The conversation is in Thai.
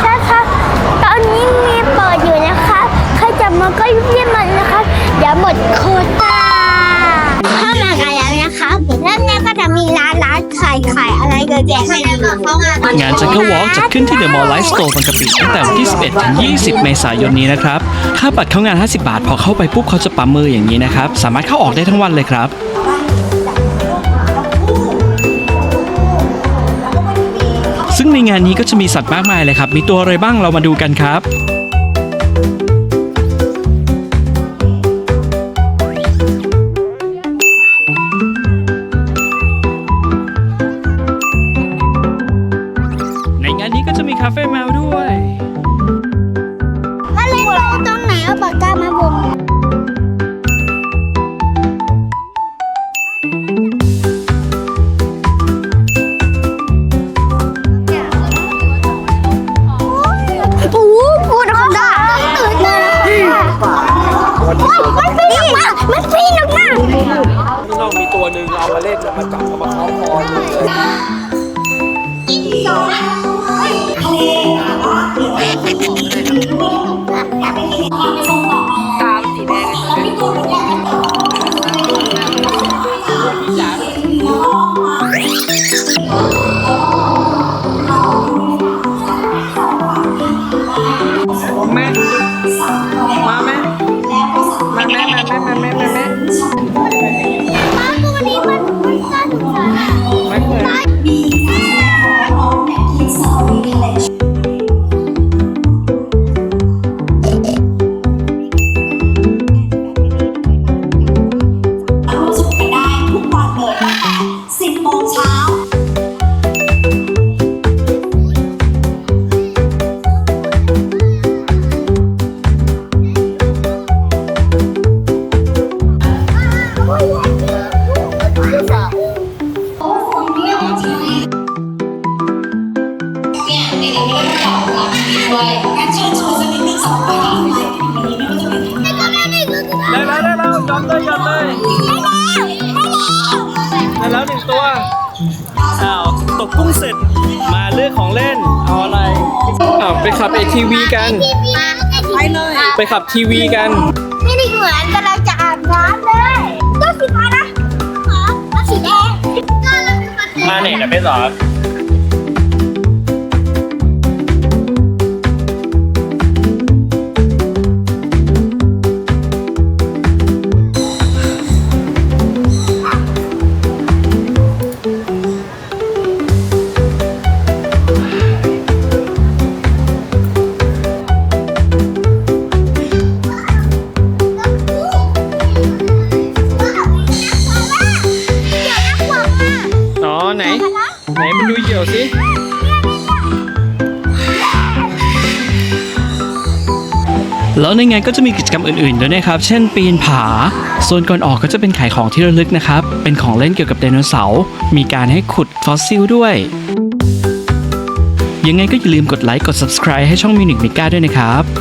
ใช่ครับตอนนี้มีเปิดอยู่นะครับ ใครจะมาก็รีบมันนะครับอย่าหมดโควตาเข้ามากันแล้วนะคะแล้วเนี่ก็จะมีร้านร้านขายขายอะไรเยอะแยะให้เราเข้ามางานจังเกิลวอล์กจะขึ้นที่เดอะมอลล์ไลฟ์สโตร์บางกะปิตั้งแต่วันที่ 11 ถึง 20 เมษายนนี้นะครับ ค่าบัตรเข้างาน 50 บาท พอเข้าไปปุ๊บเขาจะปั๊มมืออย่างนี้นะครับ สามารถเข้าออกได้ทั้งวันเลยครับ ซึ่งในงานนี้ก็จะมีสัตว์มากมายเลยครับ มีตัวอะไรบ้างเรามาดูกันครับ ในงานนี้ก็จะมีคาเฟ่แมวด้วยมาเล่นโบตรงไหนเอาปากกามาบ่ม มันปีนออกมามันปีนออกมาข้างนอกมีตัวหนึ่งเอามาเล่นเอามาจับเอามาคล้องคอแมาแม่ ด้วยการเชิญชวนสักนิดนึงสำหรับการทำงานวันนี้ไม่ว่าจะเป็นแต่ก็ไม่ได้คือได้แล้วได้แล้วยอมเลยยอมเลยได้แล้วหนึ่งตัวอ้าวตกกุ้งเสร็จมาเลือกของเล่นเอาอะไรอ้าวไปขับ ATV กัน ไปเลย ไปขับทีวีกันไม่ได้เหมือนกำลังจะอาบน้ำเลยตัวสีฟ้านะหาตัวสีแดงก็เราเป็นคนเดียวมาเนี่ยนะเป็นหรออ๋อ เกี่ยวสิแล้วในงานก็จะมีกิจกรรมอื่นๆด้วยนะครับ เช่นปีนผา โซนก่อนออกก็จะเป็นขายของที่ระลึกนะครับ เป็นของเล่นเกี่ยวกับไดโนเสาร์ มีการให้ขุดฟอสซิลด้วย ยังไงก็อย่าลืมกดไลค์ กด subscribe ให้ช่องมิวนิกมิก้าด้วยนะครับ